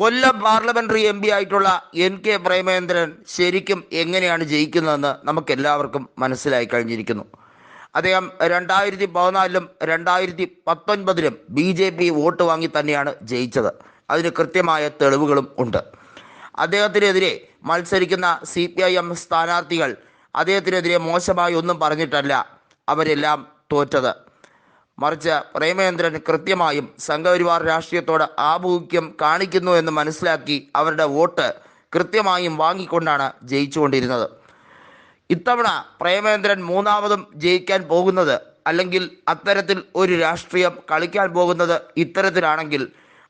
കൊല്ലം parliamentary M P ആയിട്ടുള്ള N K Premachandran ശരിക്കും എങ്ങനെയാണ് ജയിക്കുന്നതെന്ന് നമുക്ക് എല്ലാവർക്കും മനസ്സിലായി കഴിഞ്ഞിരിക്കുന്നു. അദ്ദേഹം രണ്ടായിരത്തി പതിനാലിലും രണ്ടായിരത്തി പത്തൊൻപതിലും ബി ജെ പി വോട്ട് വാങ്ങി തന്നെയാണ് ജയിച്ചത്. അതിന് കൃത്യമായ തെളിവുകളും ഉണ്ട്. അദ്ദേഹത്തിനെതിരെ മത്സരിക്കുന്ന സി പി ഐ എം സ്ഥാനാർത്ഥികൾ അദ്ദേഹത്തിനെതിരെ മോശമായി ഒന്നും പറഞ്ഞിട്ടല്ല അവരെല്ലാം തോറ്റത്. മറിച്ച് പ്രേമേന്ദ്രൻ കൃത്യമായും സംഘപരിവാർ രാഷ്ട്രീയത്തോട് ആഭിമുഖ്യം കാണിക്കുന്നു എന്ന് മനസ്സിലാക്കി അവരുടെ വോട്ട് കൃത്യമായും വാങ്ങിക്കൊണ്ടാണ് ജയിച്ചുകൊണ്ടിരുന്നത്. ഇത്തവണ പ്രേമേന്ദ്രൻ മൂന്നാമതും ജയിക്കാൻ പോകുന്നത് അല്ലെങ്കിൽ അത്തരത്തിൽ ഒരു രാഷ്ട്രീയം കളിക്കാൻ പോകുന്നത് ഇത്തരത്തിലാണെങ്കിൽ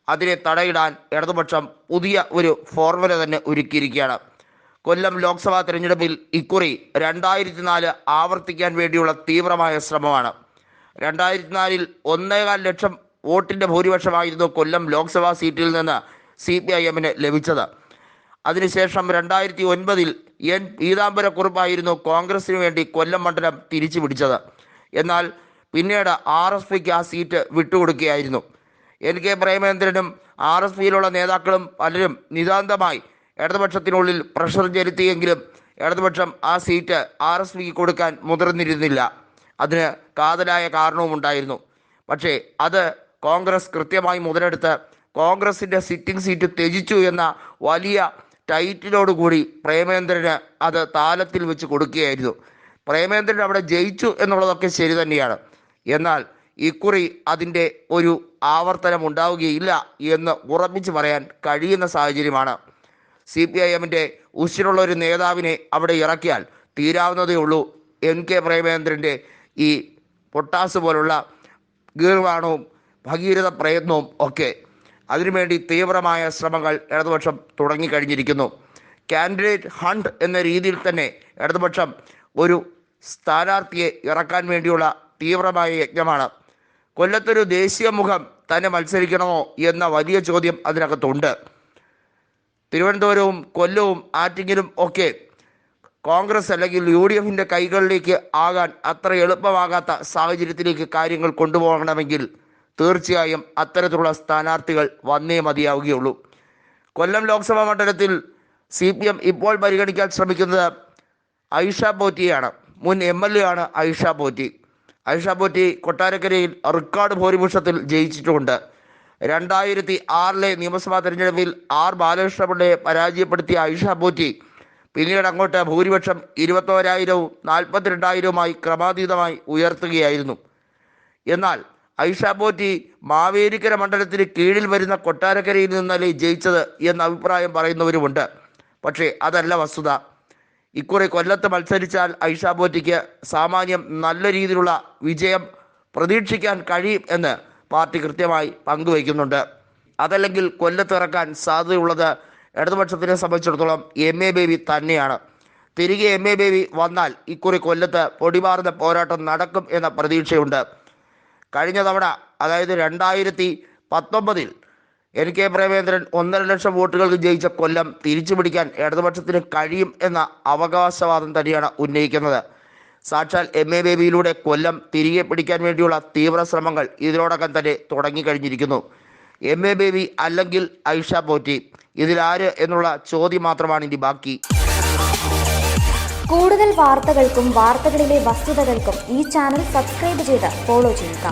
അതിനെ തടയിടാൻ ഇടതുപക്ഷം പുതിയ ഒരു ഫോർമുല തന്നെ ഒരുക്കിയിരിക്കുകയാണ്. കൊല്ലം ലോക്സഭാ തെരഞ്ഞെടുപ്പിൽ ഇക്കുറി രണ്ടായിരത്തി നാല് ആവർത്തിക്കാൻ വേണ്ടിയുള്ള തീവ്രമായ ശ്രമമാണ്. രണ്ടായിരത്തി നാലിൽ ഒന്നേകാൽ ലക്ഷം വോട്ടിന്റെ ഭൂരിപക്ഷമായിരുന്നു കൊല്ലം ലോക്സഭാ സീറ്റിൽ നിന്ന് സി പി ഐ എമ്മിന് ലഭിച്ചത്. അതിനുശേഷം രണ്ടായിരത്തി ഒൻപതിൽ എൻ പീതാംബരക്കുറുപ്പായിരുന്നു കോൺഗ്രസിന് വേണ്ടി കൊല്ലം മണ്ഡലം തിരിച്ചു പിടിച്ചത്. എന്നാൽ പിന്നീട് ആർ എസ് പിക്ക് ആ സീറ്റ് വിട്ടുകൊടുക്കുകയായിരുന്നു. എൻ കെ പ്രേമേന്ദ്രനും ആർ എസ് പിയിലുള്ള നേതാക്കളും പലരും നിതാന്തമായി ഇടതുപക്ഷത്തിനുള്ളിൽ പ്രഷർ ചെലുത്തിയെങ്കിലും ഇടതുപക്ഷം ആ സീറ്റ് ആർ എസ് പിക്ക് കൊടുക്കാൻ മുതിർന്നിരുന്നില്ല. അതിന് കാതലായ കാരണവും ഉണ്ടായിരുന്നു പക്ഷേ അത് കോൺഗ്രസ് കൃത്യമായി മുതലെടുത്ത് കോൺഗ്രസിന്റെ സിറ്റിംഗ് സീറ്റ് ത്യജിച്ചു എന്ന വലിയ ടൈറ്റിലോടുകൂടി പ്രേമേന്ദ്രന് അത് താലത്തിൽ വെച്ച് കൊടുക്കുകയായിരുന്നു. പ്രേമേന്ദ്രൻ അവിടെ ജയിച്ചു എന്നുള്ളതൊക്കെ ശരി തന്നെയാണ്. എന്നാൽ ഇക്കുറി അതിന്റെ ഒരു ആവർത്തനം ഉണ്ടാവുകയില്ല എന്ന് ഉറപ്പിച്ച് പറയാൻ കഴിയുന്ന സാഹചര്യമാണ്. സി പി ഐ എമ്മിന്റെ ഉശിരുള്ള ഒരു നേതാവിനെ അവിടെ ഇറക്കിയാൽ തീരാവുന്നതേ ഉള്ളൂ. എൻ കെ പ്രേമേന്ദ്രന്റെ ഈ പൊട്ടാസ് പോലുള്ള ഗീർവാണവും ഭഗീരഥ പ്രയത്നവും ഒക്കെ അതിനുവേണ്ടി തീവ്രമായ ശ്രമങ്ങൾ ഇടതുപക്ഷം തുടങ്ങിക്കഴിഞ്ഞിരിക്കുന്നു. കാൻഡിഡേറ്റ് ഹണ്ട് എന്ന രീതിയിൽ തന്നെ ഇടതുപക്ഷം ഒരു സ്ഥാനാർത്ഥിയെ ഇറക്കാൻ വേണ്ടിയുള്ള തീവ്രമായ യജ്ഞമാണ്. കൊല്ലത്തൊരു ദേശീയ മുഖം തന്നെ മത്സരിക്കണമോ എന്ന വലിയ ചോദ്യം അതിനകത്തുണ്ട്. തിരുവനന്തപുരവും കൊല്ലവും ആറ്റിങ്ങിലും ഒക്കെ കോൺഗ്രസ് അല്ലെങ്കിൽ യു ഡി എഫിന്റെ കൈകളിലേക്ക് ആകാൻ അത്ര എളുപ്പമാകാത്ത സാഹചര്യത്തിലേക്ക് കാര്യങ്ങൾ കൊണ്ടുപോകണമെങ്കിൽ തീർച്ചയായും അത്തരത്തിലുള്ള സ്ഥാനാർത്ഥികൾ വന്നേ മതിയാവുകയുള്ളൂ. കൊല്ലം ലോക്സഭാ മണ്ഡലത്തിൽ സി പി എം ഇപ്പോൾ പരിഗണിക്കാൻ ശ്രമിക്കുന്നത് ഐഷ പോറ്റിയാണ് മുൻ എം എൽ എ ആണ് ഐഷ പോറ്റി. ഐഷ പോറ്റി കൊട്ടാരക്കരയിൽ റെക്കോർഡ് ഭൂരിപക്ഷത്തിൽ ജയിച്ചിട്ടുമുണ്ട് രണ്ടായിരത്തി ആറിലെ നിയമസഭാ തെരഞ്ഞെടുപ്പിൽ ആർ ബാലകൃഷ്ണപിള്ളയെ പരാജയപ്പെടുത്തിയ ഐഷ പോറ്റി പിന്നീട് അങ്ങോട്ട് ഭൂരിപക്ഷം ഇരുപത്തോരായിരവും നാൽപ്പത്തിരണ്ടായിരവുമായി ക്രമാതീതമായി ഉയർത്തുകയായിരുന്നു. എന്നാൽ ഐഷ പോറ്റി മാവേലിക്കര മണ്ഡലത്തിന് കീഴിൽ വരുന്ന കൊട്ടാരക്കരയിൽ നിന്നല്ലേ ജയിച്ചത് എന്ന അഭിപ്രായം പറയുന്നവരുമുണ്ട്. പക്ഷേ അതല്ല വസ്തുത. ഇക്കുറി കൊല്ലത്ത് മത്സരിച്ചാൽ ഐഷ പോറ്റിക്ക് സാമാന്യം നല്ല രീതിയിലുള്ള വിജയം പ്രതീക്ഷിക്കാൻ കഴിയും എന്ന് പാർട്ടി കൃത്യമായി പങ്കുവയ്ക്കുന്നുണ്ട്. അതല്ലെങ്കിൽ കൊല്ലത്തിറക്കാൻ സാധ്യതയുള്ളത് ഇടതുപക്ഷത്തിനെ സംബന്ധിച്ചിടത്തോളം എം എ ബേബി തന്നെയാണ്. തിരികെ എം എ ബേബി വന്നാൽ ഇക്കുറി കൊല്ലത്ത് പൊടിമാറുന്ന പോരാട്ടം നടക്കും എന്ന പ്രതീക്ഷയുണ്ട്. കഴിഞ്ഞ തവണ അതായത് രണ്ടായിരത്തി പത്തൊമ്പതിൽ എൻ കെ പ്രേമേന്ദ്രൻ ഒന്നര ലക്ഷം വോട്ടുകൾക്ക് ജയിച്ച കൊല്ലം തിരിച്ചു പിടിക്കാൻ ഇടതുപക്ഷത്തിന് കഴിയും എന്ന അവകാശവാദം തന്നെയാണ് ഉന്നയിക്കുന്നത്. സാക്ഷാൽ എം എ ബേബിയിലൂടെ കൊല്ലം തിരികെ പിടിക്കാൻ വേണ്ടിയുള്ള തീവ്ര ശ്രമങ്ങൾ ഇതിനോടകം തന്നെ തുടങ്ങിക്കഴിഞ്ഞിരിക്കുന്നു. എം എ ബേബി അല്ലെങ്കിൽ ഐഷ പോറ്റി. ഇതിലാര് എന്നുള്ള ചോദ്യം മാത്രമാണ് ഇനി ബാക്കി. കൂടുതൽ വാർത്തകൾക്കും വാർത്തകളിലെ വസ്തുതകൾക്കും ഈ ചാനൽ സബ്സ്ക്രൈബ് ചെയ്ത് ഫോളോ ചെയ്യുക.